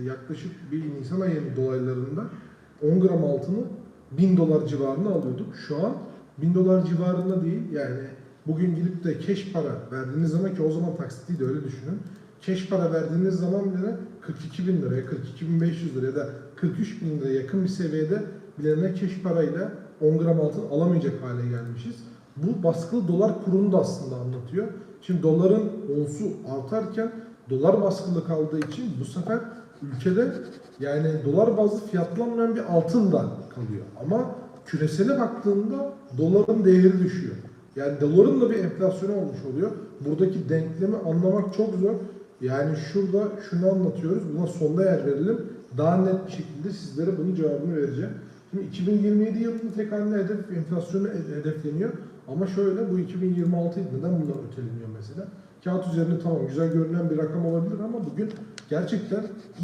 yaklaşık bir Nisan ayının dolaylarında 10 gram altını 1000 dolar civarına alıyorduk. Şu an 1000 dolar civarında değil. Yani bugün gidip de keş para verdiğiniz zaman ki o zaman taksitliği de öyle düşünün. Keş para verdiğiniz zaman bile 42 bin liraya, 42 bin 500 liraya da 43 bin liraya yakın bir seviyede bilene keş parayla 10 gram altın alamayacak hale gelmişiz. Bu baskılı dolar kurunu da aslında anlatıyor. Şimdi doların onsu artarken dolar baskılı kaldığı için bu sefer ülkede yani dolar bazlı fiyatlanmayan bir altın da kalıyor. Ama küresele baktığında doların değeri düşüyor. Yani doların da bir enflasyonu olmuş oluyor. Buradaki denklemi anlamak çok zor. Yani şurada şunu anlatıyoruz. Buna sonda yer verelim. Daha net bir şekilde sizlere bunun cevabını vereceğim. Şimdi 2027 yılında tek haneli hedef enflasyonu hed- hedefleniyor. Ama şöyle bu 2026 yıl neden bunlar öteleniyor mesela? Kağıt üzerinde tamam güzel görünen bir rakam olabilir ama bugün gerçekten